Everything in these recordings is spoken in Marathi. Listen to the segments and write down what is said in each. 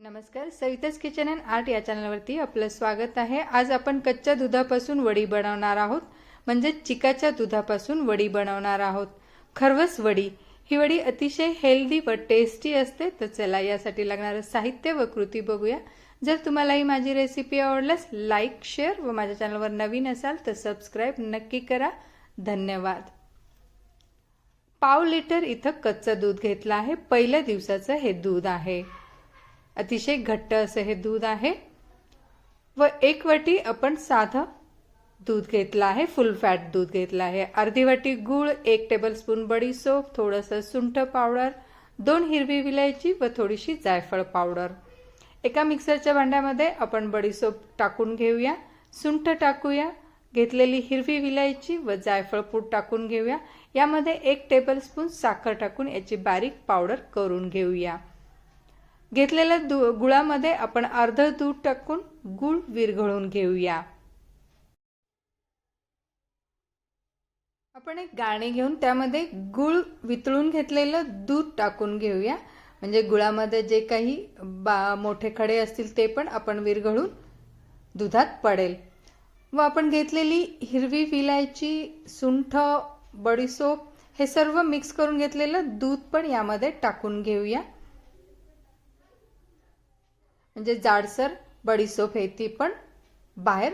नमस्कार सविताज किचन अँड आर्ट या चॅनलवरती आपलं स्वागत आहे. आज आपण कच्च्या दुधापासून वडी बनवणार आहोत. म्हणजे चिकाच्या दुधापासून वडी बनवणार आहोत. खरवस वडी. ही वडी अतिशय हेल्दी व टेस्टी असते. तर चला यासाठी लागणारं साहित्य व कृती बघूया. जर तुम्हाला ही माझी रेसिपी आवडल्यास लाईक शेअर व माझ्या चॅनलवर नवीन असाल तर सबस्क्राईब नक्की करा. धन्यवाद. पाव लिटर इथं कच्चं दूध घेतलं आहे. पहिल्या दिवसाचं हे दूध आहे. अतिशय घट्ट असं हे दूध आहे. व एक वाटी आपण साधं दूध घेतलं आहे फुल फॅट दूध घेतलं आहे. अर्धी वाटी गूळ एक टेबलस्पून बडीसोप थोडंसं सुंठ पावडर दोन हिरवी विलायची व थोडीशी जायफळ पावडर. एका मिक्सरच्या भांड्यामध्ये आपण बडीसोप टाकून घेऊया सुंठ टाकूया घेतलेली हिरवी विलायची व जायफळ पूड टाकून घेऊया. यामध्ये एक टेबलस्पून साखर टाकून याची बारीक पावडर करून घेऊया. घेतलेल्या दु गुळामध्ये आपण अर्ध दूध टाकून गुळ विरघळून घेऊया. आपण एक गाणे घेऊन त्यामध्ये गुळ वितळून घेतलेलं दूध टाकून घेऊया. म्हणजे गुळामध्ये जे काही बा मोठे खडे असतील ते पण आपण विरघळून दुधात पडेल. व आपण घेतलेली हिरवी विलायची सुंठ बडीसोप हे सर्व मिक्स करून घेतलेलं दूध पण यामध्ये टाकून घेऊया. म्हणजे जाडसर बडीसोप आहे ती पण बाहेर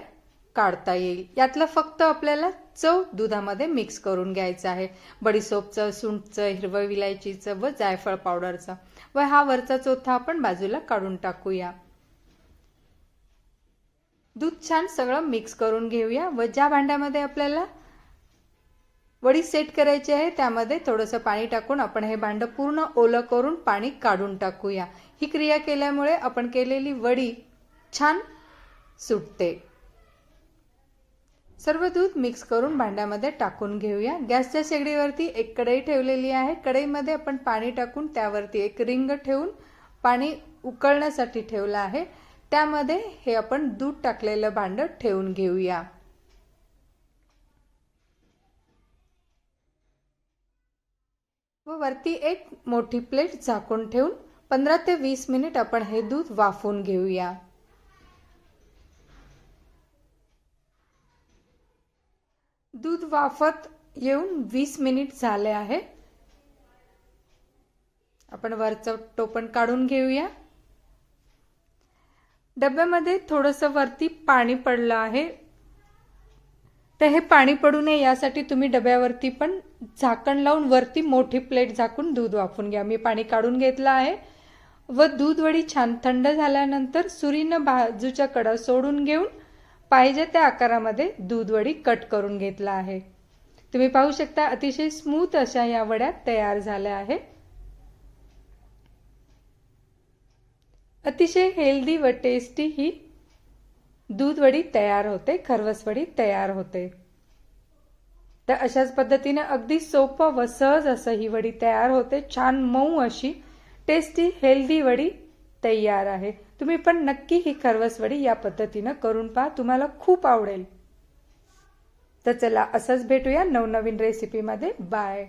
काढता येईल. यातलं फक्त आपल्याला चव दुधामध्ये मिक्स करून घ्यायचं आहे. बडीसोपचं सुंठचं हिरवं विलायचीचं व जायफळ पावडरचं व हा वरचा चोथा आपण बाजूला काढून टाकूया. दूध छान सगळं मिक्स करून घेऊया व ज्या भांड्यामध्ये आपल्याला वडी सेट करायची आहे त्यामध्ये थोडंसं पाणी टाकून आपण हे भांडं पूर्ण ओलं करून पाणी काढून टाकूया. ही क्रिया केल्यामुळे आपण केलेली वडी छान सुटते. सर्व दूध मिक्स करून भांड्यामध्ये टाकून घेऊया. गॅसच्या शेगडीवरती एक कढई ठेवलेली आहे. कढईमध्ये आपण पाणी टाकून त्यावरती एक रिंग ठेवून पाणी उकळण्यासाठी ठेवलं आहे. त्यामध्ये हे आपण दूध टाकलेलं भांडं ठेवून घेऊया. व वरती एक मोठी प्लेट झाकून ठेवून पंधरा ते वीस मिनिट आपण हे दूध वाफवून घेऊया. दूध वाफत येऊन वीस मिनिट झाले आहे. आपण वरचं टोपण काढून घेऊया. डब्यामध्ये थोडंसं वरती पाणी पडलं आहे. तर हे पाणी पडू नये यासाठी तुम्ही डब्यावरती पण झाकण लावून वरती मोठी प्लेट झाकून दूध वाफून घ्या. मी पाणी काढून घेतलं आहे व दूध वडी छान थंड झाल्यानंतर सुरीनं बाजूच्या कडा सोडून घेऊन पाहिजे त्या आकारामध्ये दूध वडी कट करून घेतला आहे. तुम्ही पाहू शकता अतिशय स्मूथ अशा या वड्या तयार झाल्या आहे अतिशय हेल्दी व टेस्टी ही दूध वडी तयार होते खरवसवडी तयार होते. तर अशाच पद्धतीने अगदी सोपं व सहज असं ही वडी तयार होते. छान मऊ अशी टेस्टी हेल्दी वडी तयार आहे. तुम्ही पण नक्की ही खरवस वडी या पद्धतीनं करून पहा तुम्हाला खूप आवडेल. तर चला असंच भेटूया नवनवीन रेसिपीमध्ये बाय